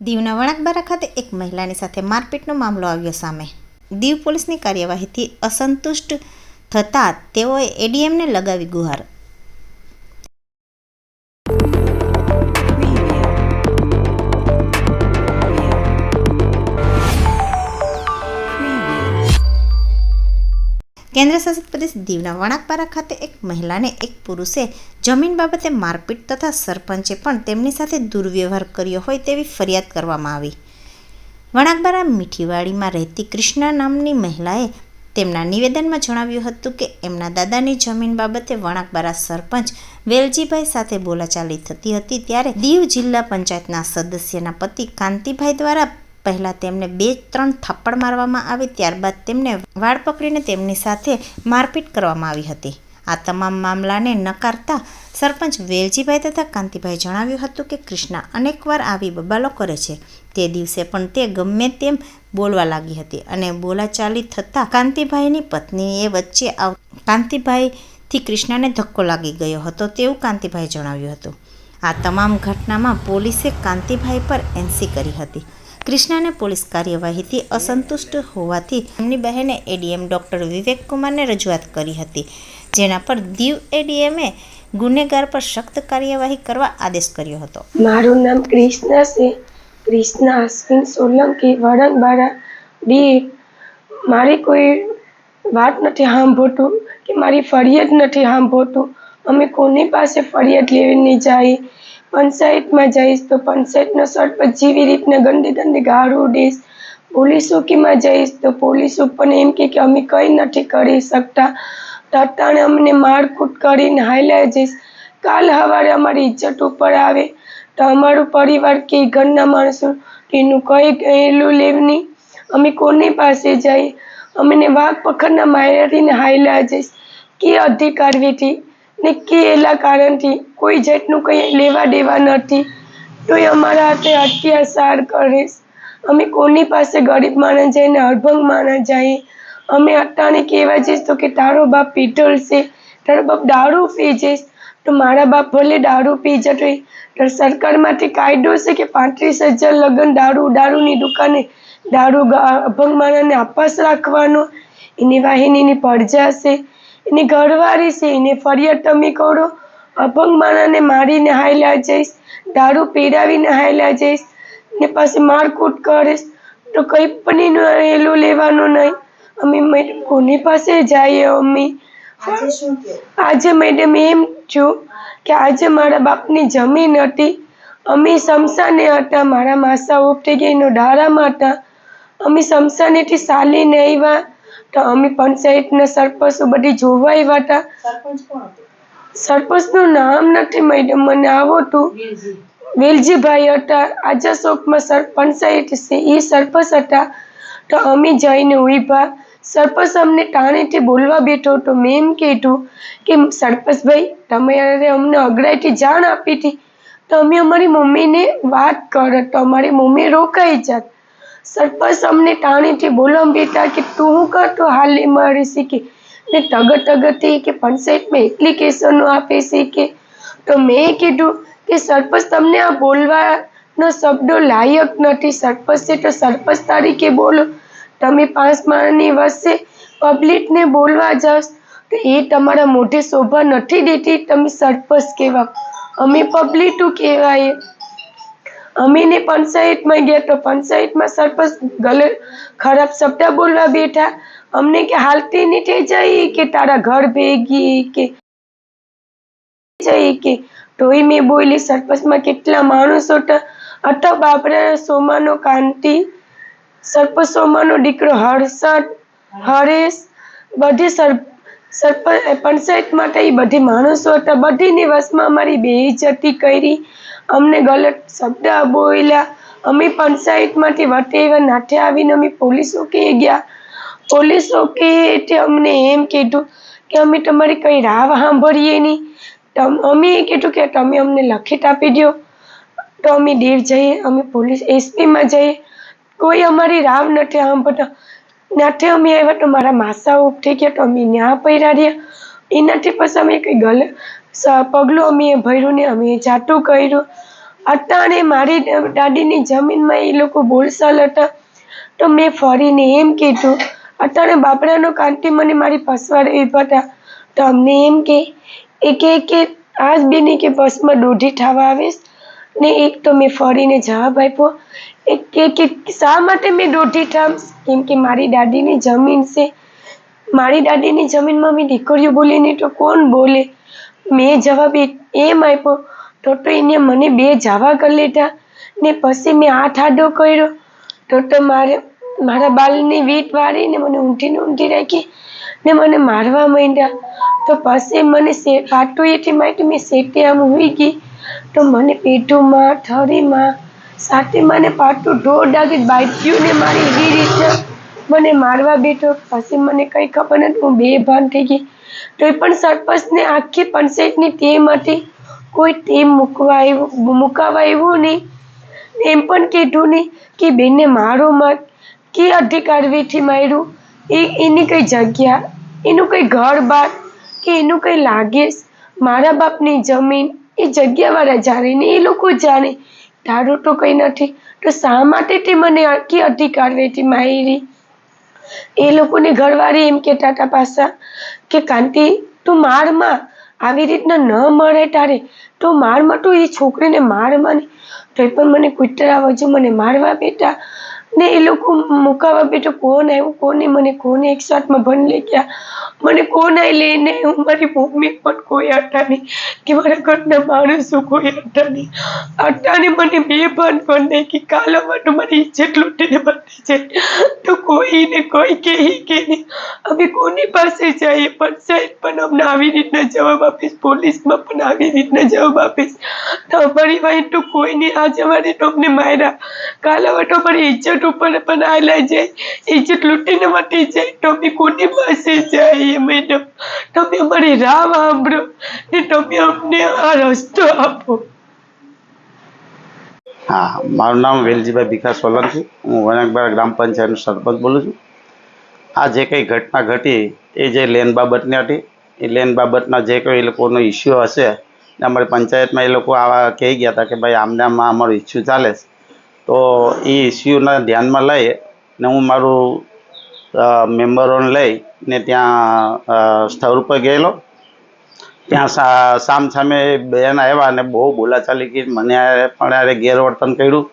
દીવના વણાકબારા ખાતે એક મહિલાની સાથે મારપીટનો મામલો આવ્યો સામે. દીવ પોલીસની કાર્યવાહીથી અસંતુષ્ટ થતાં તેઓએ એડીએમને લગાવી ગુહાર. કેન્દ્રશાસિત પ્રદેશ દીવના વણાકબારા ખાતે એક મહિલાને એક પુરુષે જમીન બાબતે મારપીટ તથા સરપંચે પણ તેમની સાથે દુર્વ્યવહાર કર્યો હોય તેવી ફરિયાદ કરવામાં આવી. વણાકબારા મીઠીવાડીમાં રહેતી કૃષ્ણા નામની મહિલાએ તેમના નિવેદનમાં જણાવ્યું હતું કે એમના દાદાની જમીન બાબતે વણાકબારા સરપંચ વેલજીભાઈ સાથે બોલાચાલી થતી હતી ત્યારે દીવ જિલ્લા પંચાયતના સદસ્યના પતિ કાંતિભાઈ દ્વારા પહેલાં તેમને બે ત્રણ થપ્પડ મારવામાં આવી ત્યારબાદ તેમને વાળ પકડીને તેમની સાથે મારપીટ કરવામાં આવી હતી. આ તમામ મામલાને નકારતા સરપંચ વેલજીભાઈ તથા કાંતિભાઈ જણાવ્યું હતું કે કૃષ્ણા અનેકવાર આવી બબાલો કરે છે. તે દિવસે પણ તે ગમે તેમ બોલવા લાગી હતી અને બોલાચાલી થતાં કાંતિભાઈની પત્નીએ વચ્ચે આવ, કાંતિભાઈથી કૃષ્ણાને ધક્કો લાગી ગયો હતો તેવું કાંતિભાઈ જણાવ્યું હતું. આ તમામ ઘટનામાં પોલીસે કાંતિભાઈ પર એનસી કરી હતી. કૃષ્ણાને પોલીસ કાર્યવાહીથી અસંતુષ્ટ હોવાથી એમની બહેને એડીએમ ડૉક્ટર વિવેક કુમારને રજૂઆત કરી હતી, જેના પર દીવ એડીએમએ ગુનેગાર પર સખ્ત કાર્યવાહી કરવા આદેશ કર્યો હતો. મારું નામ કૃષ્ણા છે. કૃષ્ણા અશ્વિન સોલંકી વળંગબારા ડી. મારી કોઈ વાત નથી સાંભળતું કે મારી ફરિયાદ નથી સાંભળતું. અમે કોની પાસે ફરિયાદ લેવીને જાય? પંચાયતમાં જઈશ તો પંચાયતનો સરપંચ જેવી રીતના ગંદી ગંદી ગાળું ઉડીશ. પોલીસ ચોકીમાં જઈશ તો પોલીસ ઉપર એમ કે અમે કંઈ નથી કરી શકતા. તો અટાણે અમને મારકૂટ કરીને હાલ્યા જઈશ. કાલ સવારે અમારી ઇજ્જત ઉપર આવે. તો અમારું પરિવાર કે ઘરના માણસો એનું કંઈ ગયેલું લેવની અમે કોની પાસે જઈએ? અમને વાઘ પખડના માર્યાથી હાલ્યા જઈશ. કે અધિકારવીથી ને કે એલા કારણથી કોઈ જાતનું કંઈ લેવા દેવા નથી. તો એ અમારા હાથે અત્યાચાર કરીશ. અમે કોની પાસે ગરીબ માણસ જઈને અડભંગ માણસ જઈએ અમે અટાણે કહેવા જઈશ તો કે તારો બાપ પીટલ છે. તારો બાપ દારૂ પી જઈશ. તો મારા બાપ ભલે દારૂ પી જતો તો સરકારમાંથી કાયદો છે કે પાંત્રીસ હજાર લગ્ન દારૂ દારૂની દુકાને દારૂ અભંગ માણસને આપસ રાખવાનો? એની વાહિનીની પડજા છે. એની ઘરવાળી છે એને ફરિયાદ તમે કરો અપંગ માણસને મારીને હાયલા જઈશ દારૂ પીડાવીને હાયલા જઈશ ને પછી મારકૂટ કરીશ. તો કંઈ પણ એનું એલું લેવાનું નહીં. અમે મેડમ કોની પાસે જઈએ અમે? આજે મેડમ એમ છું કે આજે મારા બાપની જમીન હતી. અમે સમસાને હતા મારા માસા ઉપટી ગઈનો ડારામાં હતા. અમે સમસાનેથી ચાલીને આવ્યા. તો અમે પંચાયતના સરપંચો બધી જોવા આવ્યા હતા. સરપંચનું નામ નથી મેડમ મને આવતું વેલજીભાઈ હતા. આજા ચોકમાં સર પંચાયત છે. એ સરપંચ હતા. તો અમે જઈને ઊભા. સરપંચ અમને ટાણીથી બોલવા બેઠો તો મેં એમ કીધું કે સરપંચભાઈ તમારે અમને અગડાઈથી જાણ આપી હતી. તો અમે અમારી મમ્મીને વાત કર. તો અમારી મમ્મી રોકાઈ જાત. સરપંચ અમને ટાણીથી બોલવા બેઠા કે તું હું કરતો હાલી મારી શીખી. ને ટગર ટગરથી કે પંચાયતમાં એપ્લિકેશનો આપે છે કે? તો મેં કીધું કે સરપંચ તમને આ બોલવાનો શબ્દો લાયક નથી. સરપંચ છે તો સરપંચ તરીકે બોલો. તમે પાંચ માણસની વચ્ચે પબ્લિકને બોલવા જાઓ તો એ તમારા મોઢે શોભા નથી દેતી. તમે સરપંચ કહેવા. અમે પબ્લિકનું કહેવાય. અમે પંચાયતમાં ગયા તો પંચાયતમાં સરપંચ ગલે ખરાબ શબ્દ બોલવા બેઠા. અમને કે હાલતી નહીં થઈ જાય કે તારા ઘર ભેગી કે જઈ કે તોય મેં બોલી સરપંચમાં કેટલા માણસો હતા બાપરા સોમાનો કાંતિ, સરપંચ સોમાનો દીકરો હર્ષદ, હરેશ, બધી સર સરપંચ પંચાયત માટે એ બધી માણસો હતા બધીની વસમાં અમારી બેઇજ્જતી કરી. અમને ગલત શબ્દ બોલ્યા. અમે પંચાયતમાંથી વટે એવા નાઠે આવીને અમે પોલીસો કે ગયા. પોલીસો કે એટલે અમને એમ કીધું કે અમે તમારી કંઈ રાહ સાંભળીએ નહીં. તમ, અમે એ કીધું કે તમે અમને લખિત આપી દો તો અમે દેવ જઈએ, અમે પોલીસ એસપીમાં જઈએ. કોઈ અમારી રાવ નથી સાંભળતા. નાથે અમે આવ્યા તો મારા માસા થઈ ગયા તો અમે ન્યા પૈરા રહ્યા. એનાથી પછી અમે કંઈ ગલે સ- પગલું અમે ભર્યું ને અમે જાટું કર્યું. અટાણે મારી દાદીની જમીનમાં એ લોકો બોલસાલ હતા. તો મેં ફરીને એમ કીધું અટાણે બાપડાનો કાંતિ મને મારી પસવાડે વિભાતા તો અમને એમ કે, એ કે આજ બેને કે બસમાં દોઢી થવા આવીશ ને એક તો મેં ફરીને જવાબ આપ્યો. એક કે શા માટે મેં દોઢી થામ કેમ કે મારી દાદીની જમીન છે. મારી દાદીની જમીનમાં મેં દીકરીઓ બોલી નહીં તો કોણ બોલે? મેં જવાબ એમ આપ્યો. એને મને બે જાવા કરી લીધા ને પછી મેં આઠ આડો કર્યો. તો મારે મારા બાલની વીટ વાળીને મને ઊંઠીને ઊંઠી રાખી ને મને મારવા માંડ્યા. તો પછી મને પાટું એથી મારી મેં સેટે આમ ઉઈ ગઈ. તો મને પેટુમાં ઠરીમાં સાથે મને પાટું ઢોર ડાગી બાજ્યું ને મારી એવી રીતના મને મારવા બેઠો. પછી મને કંઈ ખબર નથી. હું બે ભાન થઈ ગઈ. તોય પણ સરપંચને આખી પંચાયતની ટીમ હતી. કોઈ ટીમ મૂકવા આવ્યું મુકાવા નહીં. એમ પણ કીધું નહીં કે બેને મારો મત કે અધિકારવીથી માર્યું. એ, એની કઈ જગ્યા, એનું કઈ ઘર બાર, કે એનું કઈ લાગેશ? મારા બાપની જમીન એ જગ્યાવાળા જાણે ને એ લોકો જાણે. તારું તો કંઈ નથી. તો શા માટે તે મને આખી અધિકારવીથી મારી? એ લોકોની ઘરવાળી એમ કે ટાટા પાછા કે, કાંતિ, તું મારમાં આવી રીતના ન મળે તારે. તો મારમાં, તું એ છોકરીને મારમાં તો એ પણ મને કૂતરા વજો મને મારવા બેઠા. ને એ લોકો મુકાવા બેઠો, કોણ આવ્યું? કોને મને કોને એક સાથમાં ભણ લઈ ગયા? મને કોણ આવી લઈને હું મારી મમ્મી પણ કોઈ નહીં કે મારા ઘરના માણસો કોઈ નહીં. અટાને મને બે ભાન નહીં કે કાલો માટે મારી ઇજ્જત લૂંટીને બધી છે તો કોઈને કોઈ કહે કે નહીં. અમે કોની પાસે જઈએ? પંચાયત પણ અમને આવી રીતના જવાબ આપીશ. પોલીસમાં પણ આવી રીતના જવાબ આપીશ. તો અમારી વાઈફ તો કોઈને આજે જવાની તો અમને માર્યા. કાલે હવે મારી અમારી ઇજ્જત ઉપર પણ આયલા જાય ઇજ્જત લૂંટીને મટી જાય અમે કોની પાસે જાય મેડમ. તમે અમારી રાહ સાંભળો ને તમે અમને આ રસ્તો આપો. હા, મારું નામ વેલજીભાઈ ભીખા સોલંકી. હું વણાકબારા ગ્રામ પંચાયતનો સરપંચ બોલું છું. આ જે કંઈ ઘટના ઘટી એ જે લેન બાબતની હતી, એ લેન બાબતના જે કંઈ એ લોકોનો ઇસ્યુ હશે અમારી પંચાયતમાં એ લોકો આવા કહી ગયા હતા કે ભાઈ આમને આમાં અમારો ઇસ્યુ ચાલે છે. તો એ ઇસ્યુના ધ્યાનમાં લઈ ને હું મારું મેમ્બરોને લઈ ને ત્યાં સ્થળ ઉપર ગયેલો. ત્યાં સા, સામ સામે બેન આવ્યા અને બહુ બોલાચાલી કરી. મને પણ હારે ગેરવર્તન કર્યું.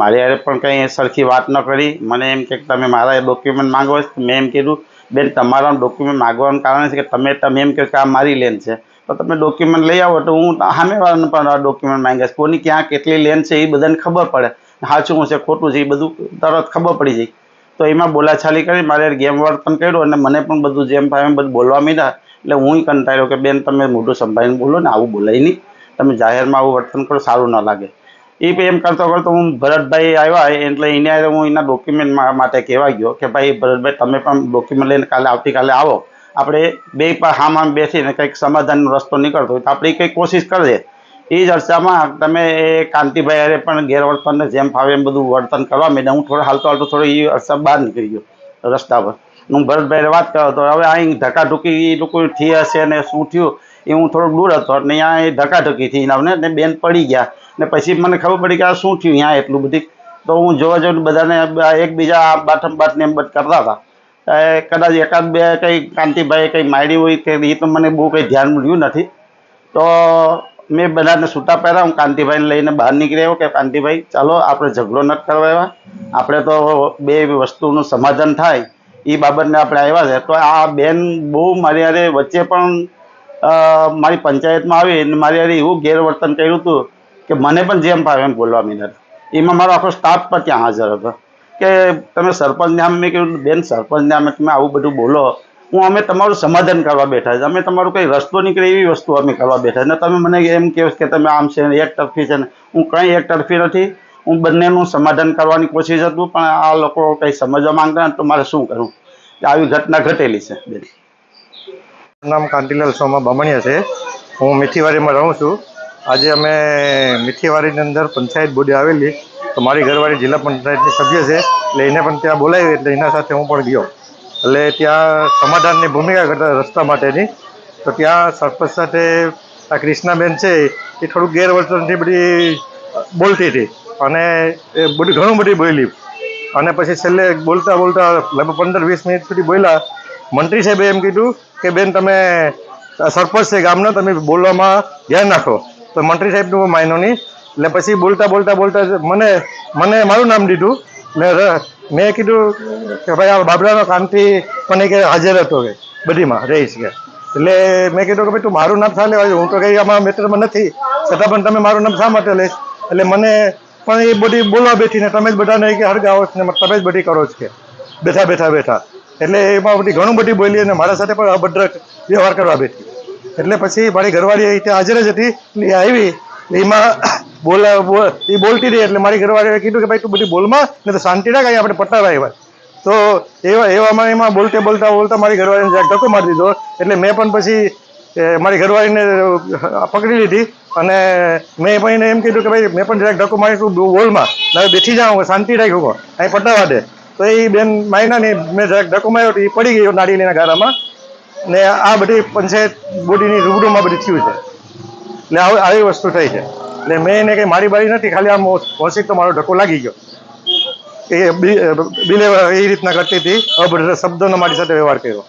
મારી હારે પણ કંઈ સરખી વાત ન કરી. મને એમ કે તમે મારા ડોક્યુમેન્ટ માંગો મેં એમ કીધું, બેન, તમારા ડોક્યુમેન્ટ માગવાનું કારણ છે કે તમે તમે એમ કહો કે આ મારી લેન છે. તો તમે ડોક્યુમેન્ટ લઈ આવો. તો હું સામેવાળાને પણ આ ડોક્યુમેન્ટ માંગીશ કોની ક્યાં કેટલી લેન છે એ બધાને ખબર પડે. સાચું છે ખોટું છે, એ બધું તરત ખબર પડી જાય. તો એમાં બોલાચાલી કરી, મારે ગેમ વર્તન કર્યું અને મને પણ બધું જેમ એમ બધું બોલવા માંડ્યા એટલે હું કંટાળ્યો કે, બેન, તમે મોઢું સંભાળીને બોલો ને, આવું બોલાય નહીં. તમે જાહેરમાં આવું વર્તન કરો, સારું ન લાગે. એ એમ કરતો કરતો હું ભરતભાઈ આવ્યા, એટલે એને હું એના ડોક્યુમેન્ટ માટે કહેવા ગયો કે, ભાઈ, ભરતભાઈ, તમે પણ ડોક્યુમેન્ટ લઈને કાલે આવતીકાલે આવો. આપણે બે હામ હામ બેસીને કંઈક સમાધાનનો રસ્તો નીકળતો હોય તો આપણે કંઈક કોશિશ કરીએ એ જ તમે કાંતિભાઈ અરે પણ ગેરવર્તનને જેમ ફાવે એમ બધું વર્તન કરવા મેં હું થોડો હાલતો હાલતો થોડો એ અરસા બહાર નીકળી ગયો રસ્તા પર. હું ભરતભાઈને વાત કરતો હતો હવે અહીં ધક્કાધુક્કી એ લોકો થઈ હશે અને શું થયું એ હું થોડોક દૂર હતો અને અહીંયા એ ધક્કાધુક્કી થઈ અમને ને બેન પડી ગયા. ને પછી મને ખબર પડી કે આ શું થયું અહીંયા એટલું બધી. તો હું જોવા જોઈને બધાને એકબીજા બાથમ બાથને એમ બધ કરતા હતા. કદાચ એકાદ બે કંઈ કાંતિભાઈ કંઈ મારી હોય કે એ તો મને બહુ કંઈ ધ્યાન રહ્યું નથી. તો મેં બધાને છૂટા પહેર્યા હું કાંતિભાઈને લઈને બહાર નીકળી આવ્યો કે કાંતિભાઈ, ચાલો, આપણે ઝઘડો નથી કરવા આપણે તો બે વસ્તુનું સમાધાન થાય એ બાબતને આપણે આવ્યા છે. તો આ બેન બહુ મારી હારે વચ્ચે પણ મારી પંચાયતમાં આવી અને મારી હારે એવું ગેરવર્તન કર્યું હતું કે મને પણ જેમ ફાવે એમ બોલવા માંડ્યા એમાં મારો આખો સ્ટાફ પણ ત્યાં હાજર હતો. કે તમે સરપંચને આમ મેં કહ્યું બેન, સરપંચને આમ તમે આવું બધું બોલો હું અમે તમારું સમાધાન કરવા બેઠા છે અમે તમારું કંઈ રસ્તો નીકળે એવી વસ્તુ અમે કરવા બેઠા ને તમે મને એમ કહો કે તમે આમ છે ને એક તરફી છે ને હું કંઈ એક તરફી નથી. હું બંનેનું સમાધાન કરવાની કોશિશ હતું, પણ આ લોકો કંઈ સમજવા માંગતા તો મારે શું કરવું? આવી ઘટના ઘટેલી છે બેન નામ કાંતિલાલ સોમા બામણિયા છે. હું મીઠીવાડીમાં રહું છું. આજે અમે મીઠીવાડીની અંદર પંચાયત બોડી આવેલી. તો મારી ઘરવાળી જિલ્લા પંચાયતની સભ્ય છે. એટલે એને પણ ત્યાં બોલાવી, એટલે એના સાથે હું પણ ગયો. એટલે ત્યાં સમાધાનની ભૂમિકા કરતા રસ્તા માટેની. તો ત્યાં સરપંચ સાથે આ કૃષ્ણાબેન છે, એ થોડુંક ગેરવર્તનથી બધી બોલતી હતી અને એ બધી ઘણું બધી બોલી અને પછી છેલ્લે બોલતા બોલતા લગભગ પંદર વીસ મિનિટ સુધી બોલ્યા. મંત્રી સાહેબે એમ કીધું કે, બેન, તમે સરપંચ છે ગામનો, તમે બોલવામાં ધ્યાન નાખો. તો મંત્રી સાહેબનું માયનો નહીં. એટલે પછી બોલતા બોલતા બોલતા મને મને મારું નામ દીધું. એટલે મેં કીધું કે ભાઈ આ બાબરાનો કાંતિ મને કે હાજર હતો કે બધીમાં રહીશ કે. એટલે મેં કીધું કે ભાઈ તું મારું નામ શા લેવા હું તો કંઈ આમાં મિત્રમાં નથી, છતાં પણ તમે મારું નામ શા માટે લઈશ એટલે મને પણ એ બધી બોલવા બેઠીને તમે જ બધાને કે હળગાવો ને, તમે જ બધી કરો છો કે. બેઠા બેઠા બેઠા. એટલે એમાં બધી ઘણું બધી બોલી અને મારા સાથે પણ અભદ્ર વ્યવહાર કરવા બેઠી. એટલે પછી મારી ઘરવાળી ત્યાં હાજર જ હતી, એટલે આવી. એમાં બોલા એ બોલતી રહી એટલે મારી ઘરવાળીએ કીધું કે ભાઈ તું બધી બોલમાં ને તો શાંતિ રાખ આપણે પટાવા આવ્યા તો એવા, એવામાં એમાં બોલતે બોલતા બોલતા મારી ઘરવાળીને જરાક ધક્કો મારી દીધો. એટલે મેં પણ પછી મારી ઘરવાળીને પકડી લીધી. અને મેં ભાઈને એમ કીધું કે ભાઈ, મેં પણ જરાક ધક્કો મારી તું બોલમાં. હવે બેઠી જાઉં શાંતિ રાખ્યું અહીં પટાવા દે. તો એ બેન માયના ને મેં જરાક ધક્કો માર્યો તો એ પડી ગયો નાડીલીના ગારામાં ને આ બધી પંચાયત બોડીની રૂબરૂમાં બધી થયું છે. એટલે આવી વસ્તુ થઈ છે. એટલે મેં એને કંઈ મારી બારી નથી, ખાલી આમ ઓછીક તો મારો ઢકો લાગી ગયો. એ બિલે એ રીતના કરતી હતી. અભદ્ર શબ્દોનો મારી સાથે વ્યવહાર કર્યો.